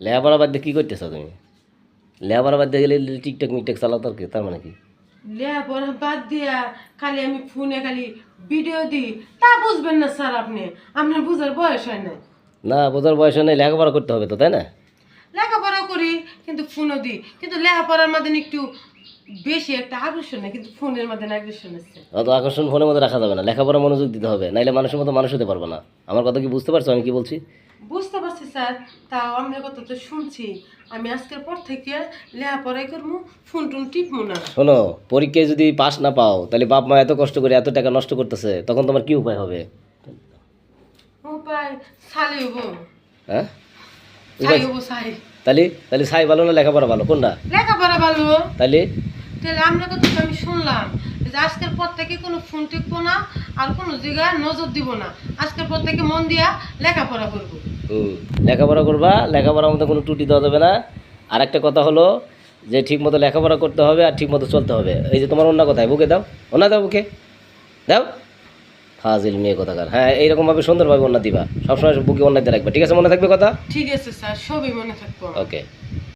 লেখাপড়া বাদ দিয়ে কী করতেছ তুমি? লেখাপড়া বাদ দিয়ে গেলে টিকটক মিকটক চালাও তার কি তার মানে কি? লেখাপড়া বাদ দিয়া খালি আমি ফোনে খালি ভিডিও দিই তা বুঝবেন না স্যার আপনি। আপনার বুঝার বয়স হয় না না বোঝার বয়স নেই লেখাপড়া করতে হবে তো তাই না? লেখাপড়া করি কিন্তু ফোনও দিই। কিন্তু লেখাপড়ার মধ্যে একটু বেশি একটা আকর্ষণ নেই কিন্তু ফোনের মধ্যে আকর্ষণ আছে। অত আকর্ষণ ফোনের মধ্যে রাখা যাবে না লেখাপড়া মনোযোগ দিতে হবে নাইলে মানুষের মতো মানুষ হতে পারবে না। আমার কথা কি বুঝতে পারছ আমি কি বলছি? বুঝতে স্যার তাও আপনার কথা তো শুনছি। আমি আজকের পর থেকে লেখাপড়াই করব ফোন টোন টিপবো না। শোনো পরীক্ষায় যদি পাস না পাও তাহলে বাপ মা এত কষ্ট করে এত টাকা নষ্ট করতেছে তখন তোমার কি উপায় হবে? উপায় সালি হব হ্যাঁ? সাই হব সাই। তাহলে তাহলে সাই ভালো না লেখাপড়া ভালো? কোনটা? লেখাপড়া ভালো। তাহলে? তাহলে আপনার কথা তো আমি শুনলাম। যে আজকের পর থেকে কোনো ফোন টিকবো না আর কোনো জায়গায় নজর দিব না। আজকের পর থেকে মন দিয়া লেখাপড়া করব। লেখাপড়া করবা লেখাপড়ার মধ্যে কোনো ত্রুটি দেওয়া যাবে না। আর একটা কথা হলো যে ঠিক মতো লেখাপড়া করতে হবে আর ঠিক মতো চলতে হবে। এই যে তোমার অন্য কথায় বুকে দাও অন্য দাও বুকে। দাও। ফাজিল মেয়ে কথাকার। হ্যাঁ এইরকমভাবে সুন্দরভাবে অন্য দিবা। সবসময় বুকে অন্য দিয়ে রাখবে। ঠিক আছে মনে থাকবে কথা? ঠিক আছে স্যার সবই মনে থাকব ওকে